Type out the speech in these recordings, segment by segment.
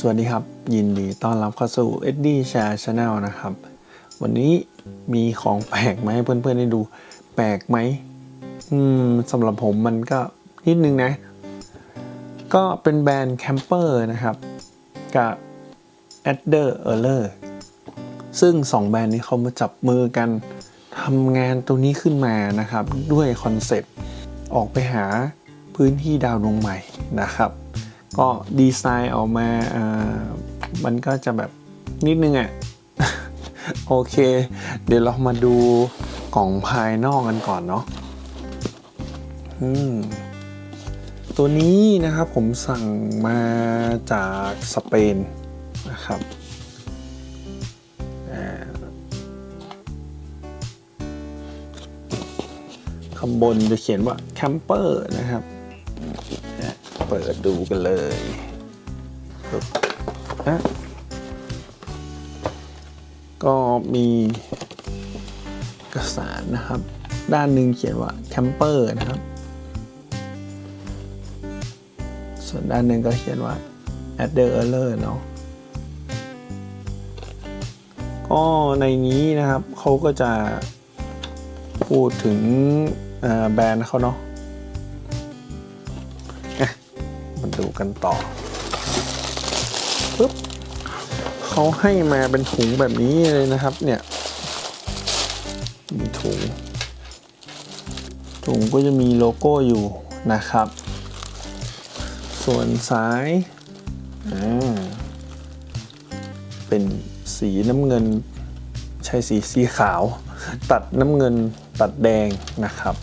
สวัสดีครับ ยินดีต้อนรับเข้าสู่ SD Share Channel นะครับ วันนี้มีของแปลกมาให้เพื่อนๆได้ดู แปลกไหมอืมสำหรับผมมันก็นิดนึงนะ ก็เป็นแบรนด์แคมเปอร์นะครับ กับ Adder e r l e r ซึ่งสองแบรนด์นี้เขามาจับมือกันทำงานตัวนี้ขึ้นมานะครับ ด้วยคอนเซปต์ออกไปหาพื้นที่ดาวดวงใหม่นะครับ ก็ดีไซน์ออกมาอ่ามันก็จะแบบนิดนึงอะ่ะ โอเค เดี๋ยวเรามาดูกล่องภายนอกกันก่อนเนาะอืมตัวนี้นะครับผมสั่งมาจากสเปนนะครับข้างบนจะเขียนว่าแคมเปอร์นะครับ เปิดดูกันเลยปึ๊บอะก็มีเอกสารนะครับ ด้านหนึ่งเขียนว่าแคมเปอร์นะครับ ส่วนด้านหนึ่งก็เขียนว่า adder error เนาะก็ในนี้นะครับเขาก็จะพูดถึงแบรนด์เขาเนาะ กันต่อปึ๊บเขาให้มาเป็นถุงแบบนี้เลยนะครับ เนี่ย มีถุง ถุงก็จะมีโลโก้อยู่นะครับ ส่วนสายเป็นสีน้ำเงิน ใช่สีสีขาว ตัดน้ำเงินตัดแดงนะครับ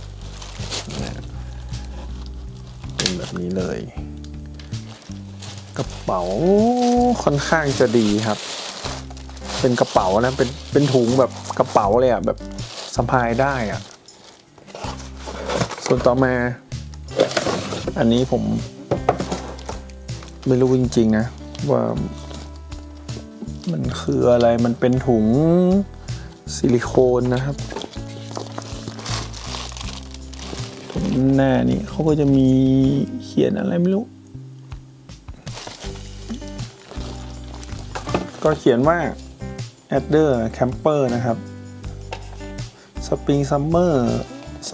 เป็นแบบนี้เลย กระเป๋าค่อนข้างจะดีครับ เป็นกระเป๋านะ เป็นเป็นถุงแบบกระเป๋าเลยอะแบบสะพายได้อะส่วนต่อมา อันนี้ผม ไม่รู้จริง ๆ นะ ว่า มันคืออะไรมันเป็นถุงซิลิโคนนะครับถุงหน้านี่เขาก็จะมีเขียนอะไรไม่รู้ ก็เขียนว่า Adder Camper นะครับ Spring Summer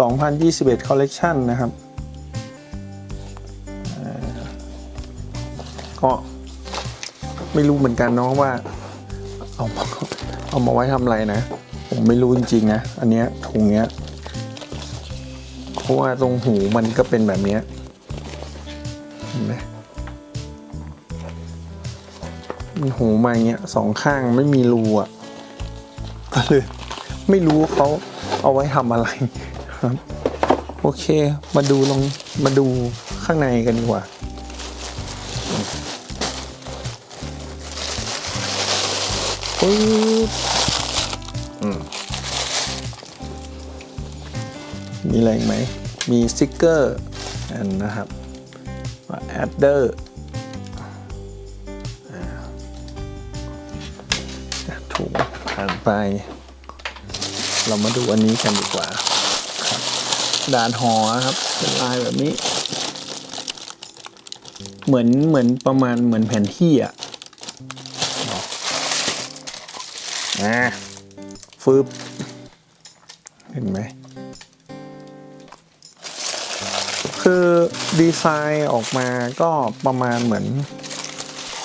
2021 Collection นะครับก็ไม่รู้เหมือนกันเนาะว่า เอามาเอามาไว้ทำอะไรนะ ผมไม่รู้จริงๆนะ อันเนี้ยถุงเนี้ยเพราะว่าตรงหูมันก็เป็นแบบเนี้ยเห็นไหม หูมาอย่างเงี้ยสองข้างไม่มีรูอะก็เลยไม่รู้เขาเอาไว้ทำอะไรครับ โอเคมาดูลองมาดูข้างในกันดีกว่าปึ๊บอืมมีอะไรไหม มีสติกเกอร์อันนะครับว่า adder ถุ ไป เรามาดูอันนี้กันดีกว่าครับด่านหอครับเป็นลายแบบนี้ เหมือนเหมือนประมาณเหมือนแผนที่อะอะฟึบเห็นไหม คือดีไซน์ออกมาก็ประมาณเหมือน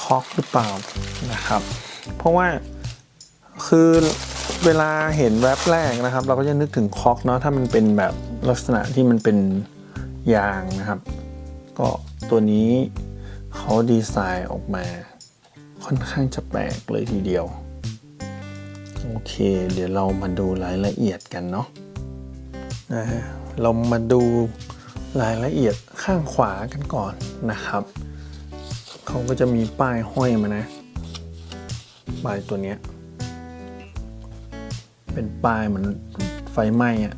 คอกหรือเปล่านะครับ เพราะว่า คือเวลาเห็นแวบแรกนะครับ เราก็จะนึกถึงคอกเนาะถ้ามันเป็นแบบลักษณะที่มันเป็นยางนะครับ ก็ตัวนี้เขาดีไซน์ออกมา ค่อนข้างจะแปลกเลยทีเดียว โอเค เดี๋ยวเรามาดูรายละเอียดกันเนาะนะฮะเรามาดูรายละเอียดข้างขวากันก่อนนะครับเขาก็จะมีป้ายห้อยมานะป้ายตัวเนี้ย เป็นป้ายเหมือนไฟไหม้อะ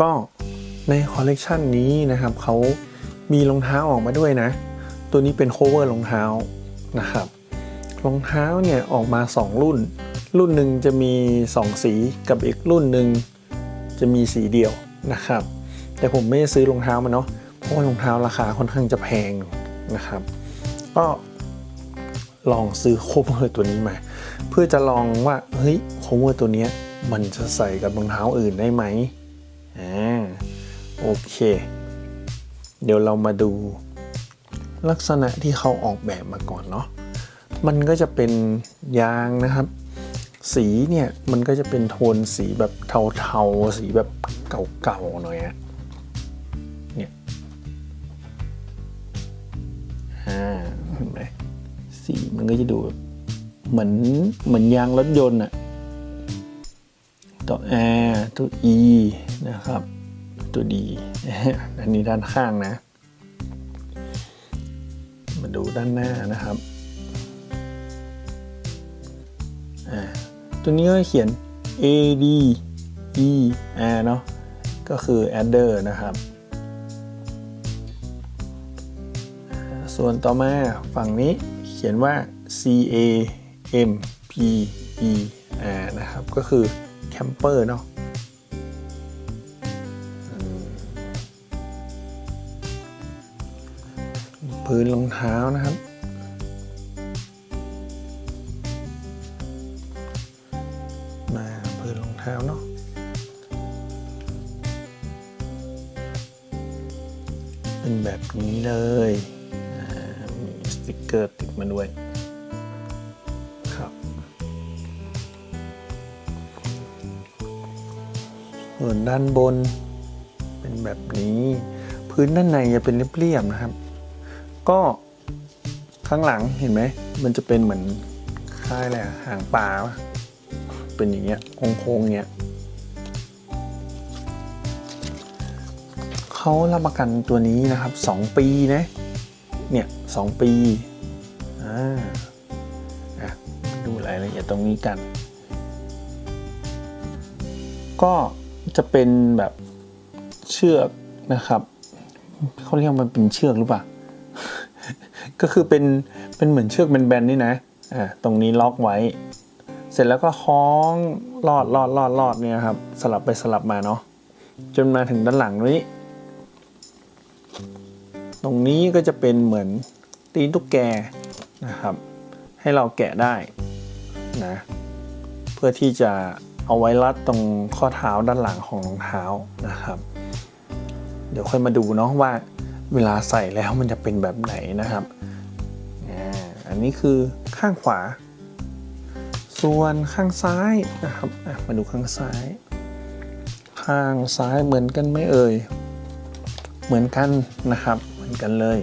ก็ในคอลเลกชันนี้นะครับเขามีรองเท้าออกมาด้วยนะ ตัวนี้เป็นโคเวอร์รองเท้านะครับรองเท้าเนี่ยออกมา 2 รุ่น รุ่นหนึ่งจะมี 2 สีกับอีกรุ่นหนึ่งจะมีสีเดียวนะครับ แต่ผมไม่ได้ซื้อรองเท้ามาเนาะผราะว่ารองเท้าราคาค่อนข้างจะแพงนะครับ ก็ ลองซื้อโคเวอร์ตัวนี้มา เพื่อจะลองว่าเฮ้ยโคเวอร์ตัวนี้มันจะใส่กับรองเท้าอื่นได้ไหมอ่าโอเค เดี๋ยวเรามาดูลักษณะที่เขาออกแบบมาก่อนเนาะมันก็จะเป็นยางนะครับ สีเนี่ยมันก็จะเป็นโทนสีแบบเทาๆ สีแบบเก่าๆหน่อยอะ สีมันก็จะดูเหมือนเหมือนยางรถยนต์อะตัว R ตัว E นะครับ ตัว D อันนี้ด้านข้างนะ มาดูด้านหน้านะครับ ตัวนี้ก็เขียน A D E R เนาะก็คือ adder นะครับ ส่วนต่อมาฝั่งนี้ ขียนว่า C A M P E R นะครับ ก็คือ camper เนาะอืมพื้นรองเท้านะครับ มาพื้นรองเท้าเนาะเป็นแบบนี้เลย ติกเกอร์ติดมาด้วยครับส่วนด้านบนเป็นแบบนี้ พื้นด้านในจะเป็นเรียบๆนะครับ ก็ข้างหลังเห็นไหม มันจะเป็นเหมือนค่ายอะไรอะหางปลาปะเป็นอย่างเงี้ยโค้งๆเงี้ยเขารับประกันตัวนี้นะครับ 2 ปีนะ เนี่ย สองปีอ่าดูรายละเอียดตรงนี้กัน ก็จะเป็นแบบเชือกนะครับเขาเรียกมันเป็นเชือกหรือเปล่า ก็คือเป็นเป็นเหมือนเชือกแบนๆนี่นะอ่าตรงนี้ล็อกไว้ เสร็จแล้วก็คล้องลอดลอดลอดลอดเนี่ยครับ สลับไปสลับมาเนาะจนมาถึงด้านหลังนี้ ตรงนี้ก็จะเป็นเหมือน ตีนตุ๊กแกนะครับ ให้เราแกะได้นะเพื่อที่จะเอาไว้รัดตรงข้อเท้าด้านหลังของรองเท้านะครับ เดี๋ยวค่อยมาดูเนาะว่าเวลาใส่แล้วมันจะเป็นแบบไหนนะครับอ่าอันนี้คือข้างขวา ส่วนข้างซ้ายนะครับมาดูข้างซ้าย ข้างซ้ายเหมือนกันไหมเอ่ยเหมือนกันนะครับ เหมือนกันเลย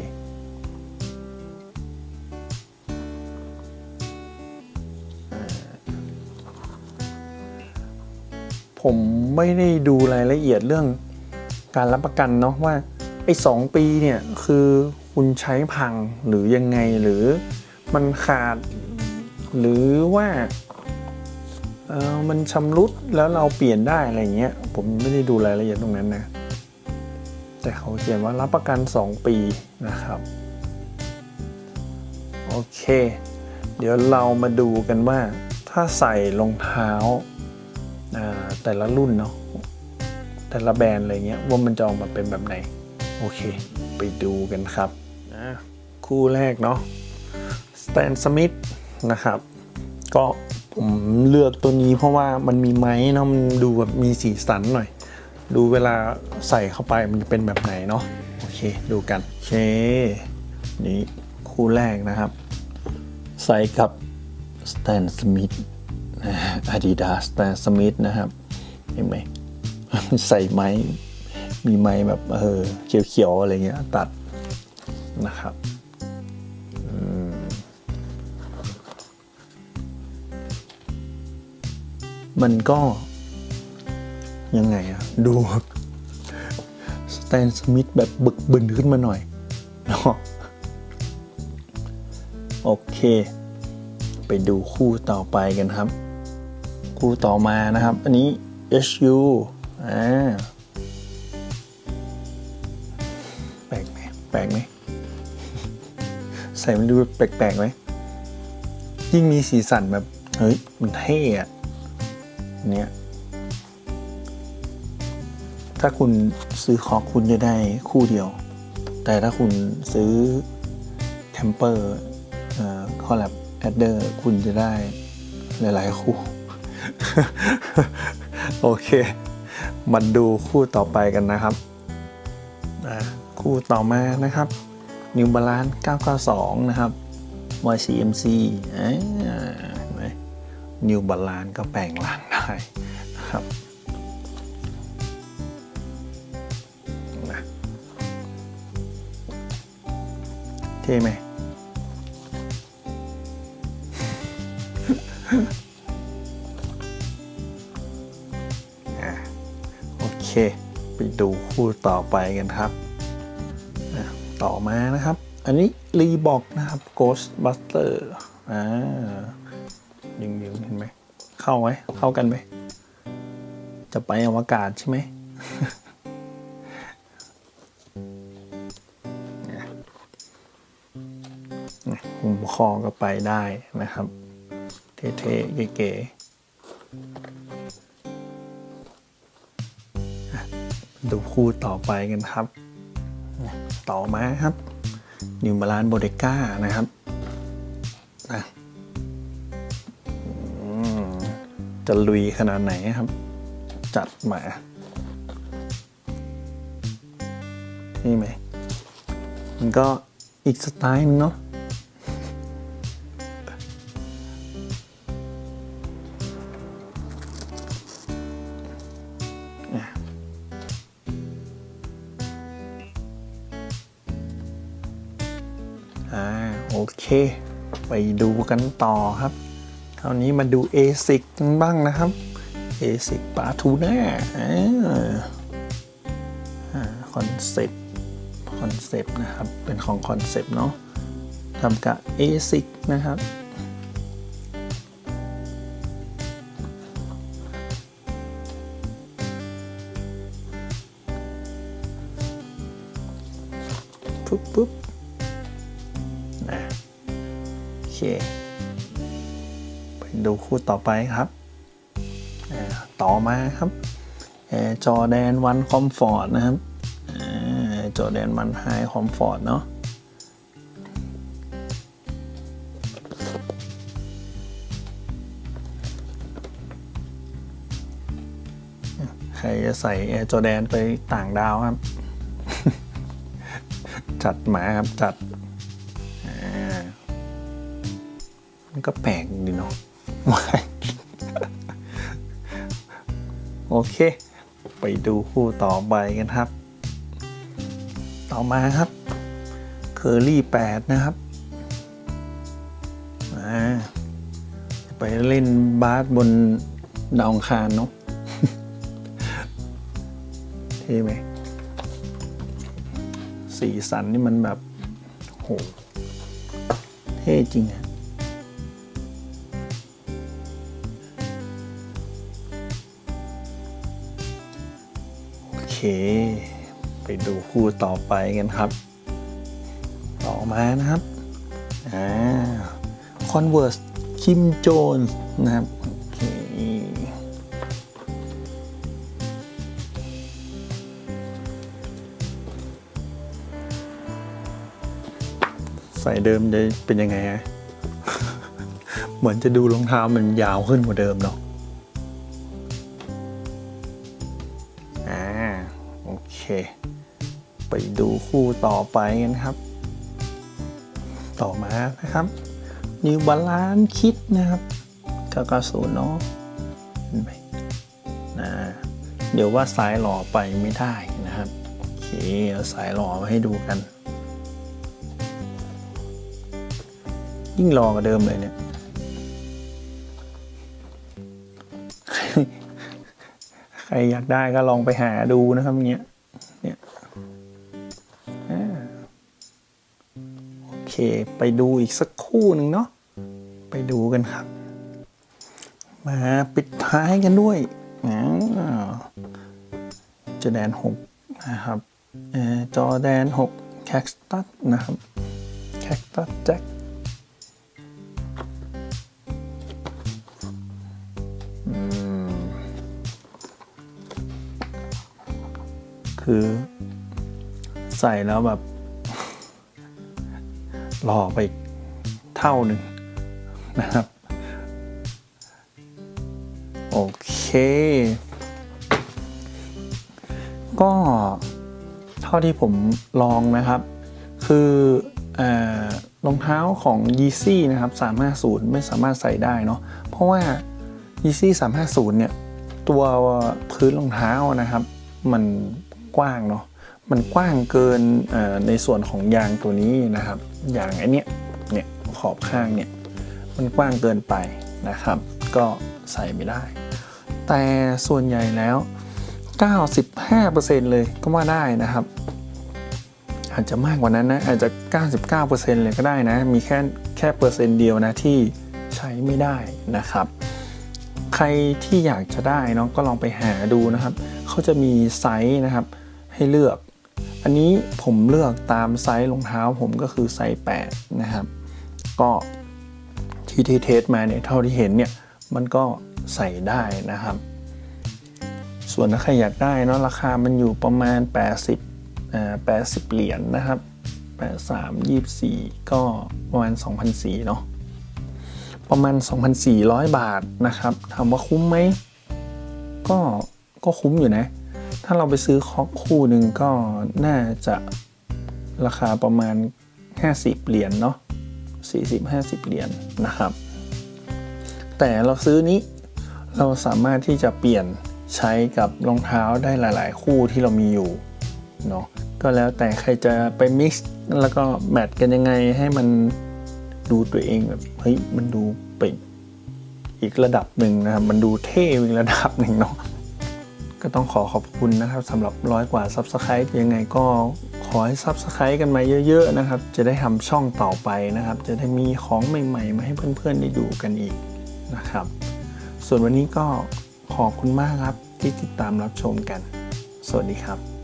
ผมไม่ได้ดูรายละเอียดเรื่องการรับประกันเนาะว่าไอ้สองปีเนี่ยคือคุณใช้พังหรือยังไงหรือมันขาด หรือว่าเออมันชำรุดแล้วเราเปลี่ยนได้อะไรเงี้ยผมไม่ได้ดูรายละเอียดตรงนั้นนะ แต่เขาเขียนว่ารับประกัน 2 ปีนะครับ โอเค เดี๋ยวเรามาดูกันว่าถ้าใส่รองเท้า แต่ละรุ่นเนาะแต่ละแบรนด์อะไรเงี้ยว่ามันจะออกมาเป็นแบบไหน โอเค ไปดูกันครับคู่แรกเนาะ Stan Smith นะครับ ก็ผมเลือกตัวนี้เพราะว่ามันมีไม้เนาะมันดูแบบมีสีสันหน่อย ดูเวลาใส่เข้าไปมันจะเป็นแบบไหนเนาะโอเคดูกันโอเคนี่คู่แรกนะครับ ใส่กับ Stan Smith ะ Adidas Stan Smith นะครับเห็นไหมใส่ไม้ มีไม้แบบเออเขียวๆอะไรเงี้ยตัดนะครับมมันก็ยังไงอะดูสแตนสมิธแบบบึกบึนขึ้นมาหน่อยเนาะโอเค ไปดูคู่ต่อไปกันครับ คู่ต่อมานะครับ อันนี้ HU อ่าแปลกไหมแปลกไหมใส่มันดูแปลกๆไหม ยิ่งมีสีสันแบบ เฮ้ย มันเท่อะเนี่ยถ้าคุณซื้อคอคุณจะได้คู่เดียว แต่ถ้าคุณซื้อแคมเปอร์คอลแลบแอดเดอร์คุณจะได้หลาย ๆ คู่ โอเค มาดูคู่ต่อไปกันนะครับ คู่ต่อมานะครับ New Balance 992 นะครับ YCMC อ่าเห็นไหม New Balance ก็แปลงร่างได้นะครับนะเท่ไหม เค ไปดูคู่ต่อไปกันครับ ต่อมานะครับ อันนี้รีบอกนะครับ Ghostbuster อ่ายิงยิงๆเห็นไหม เข้าไหม เข้ากันไหม จะไปอวกาศใช่ไหมเนี่ยเนี่ยหุมคอก็ไปได้นะครับ เท่ๆ เก๋ๆ ดูคู่ต่อไปกันครับ ต่อมาครับนิวบาลานโบเดก้านะครับนะอืมจะลุยขนาดไหนครับ จัดมา นี่ไหม มันก็อีกสไตล์หนึงเนาะ โอเค ไปดูกันต่อครับคราวนี้มาดู ASIC กันบ้างนะครับ ASIC ปาทูน่าคอนเซปต์คอนเซปต์นะครับ เป็นของคอนเซปต์เนาะทำกับ ASIC นะครับ ดูคู่ต่อไปครับต่อมาครับจอแดนวันคอมฟอร์ตนะครับจอแดนวันไฮคอมฟอร์ตเนาะใครจะใส่แอร์จอแดนไปต่างดาวครับ จัดหมาครับจัดมันก็แปลกดีเนาะ โอเค ไปดูคู่ต่อไปกันครับ ต่อมาครับเคอรี่แปดนะครับอ่าไปเล่นบาสบนดาวอังคารเนาะเท่ไหมสีสันนี่มันแบบโหเท่จริงอะ เค ไปดูคู่ต่อไปกันครับ ต่อมานะครับอ่า Converse คิมโจนนะครับโอเคใส่เดิมจะเป็นยังไงฮะ เหมือนจะดูรองเท้ามันยาวขึ้นกว่าเดิมเนาะ ดูคู่ต่อไปกันครับ ต่อมานะครับนิวบาลานคิดนะครับ990เนาะเห็นไหมนะเดี๋ยวว่าสายหล่อไปไม่ได้นะครับโอเคเอาสายหล่อมาให้ดูกัน ยิ่งรอกว่าเดิมเลยเนี่ยใครอยากได้ก็ลองไปหาดูนะครับเงี้ยเนี่ย ไปดูอีกสักคู่หนึ่งเนาะไปดูกันครับ มาปิดท้ายกันด้วยอาจอแดนหกนะครับอจอแดนหกแคคตัสนะครับ แคคตัสแจ็คคือใส่แล้วแบบ หล่อไปเท่าหนึ่งนะครับ โอเค ก็เท่าที่ผมลองนะครับ คือออรองเท้าของ Yeezy นะครับ 350 ไม่สามารถใส่ได้เนาะเพราะว่า Yeezy 350 เนี่ย ตัวพื้นรองเท้านะครับ มันกว้างเนาะ มันกว้างเกินในส่วนของยางตัวนี้นะครับยางไอเนี้ยเนี่ยขอบข้างเนี่ยมันกว้างเกินไปนะครับ ก็ใส่ไม่ได้ แต่ส่วนใหญ่แล้ว 95%เลยก็ว่าได้นะครับ อาจจะมากกว่านั้นนะอาจจะ 99%เลยก็ได้นะ มีแค่แค่เปอร์เซ็นต์เดียวนะที่ใช้ไม่ได้นะครับ ใครที่อยากจะได้เนาะก็ลองไปหาดูนะครับ เขาจะมีไซส์นะครับให้เลือก อันนี้ผมเลือกตามไซส์รองเท้าผมก็คือไซส์8นะครับ ก็ที่ที่เทสมาเนี่ยเท่าที่เห็นเนี่ยมันก็ใส่ได้นะครับ ส่วนถ้าใครอยากได้เนาะราคามันอยู่ประมาณ 80อ่า80 เหรียญนะครับ83 24 ก็ประมาณ2,004เนาะประมาณ 2,400 บาทนะครับถามว่าคุ้มไหมก็ก็คุ้มอยู่นะ ถ้าเราไปซื้อคอกคู่หนึ่งก็น่าจะราคาประมาณ 50 เหรียญเนาะ40-50 เหรียญนะครับ แต่เราซื้อนี้เราสามารถที่จะเปลี่ยนใช้กับรองเท้าได้หลาย ๆ คู่ที่เรามีอยู่เนาะก็แล้วแต่ใครจะไป mix แล้วก็แมทกันยังไงให้มันดูตัวเองแบบเฮ้ยมันดูไปอีกระดับหนึ่งนะครับ มันดูเท่อีกระดับหนึ่งเนาะ ก็ต้องขอขอบคุณนะครับสำหรับร้อยกว่า Subscribe ยังไงก็ขอให้ Subscribe กันมาเยอะๆนะครับ จะได้ทำช่องต่อไปนะครับ จะได้มีของใหม่ ๆ มาให้เพื่อนๆได้ดูกันอีกนะครับ ส่วนวันนี้ก็ขอบคุณมากครับที่ติดตามรับชมกัน สวัสดีครับ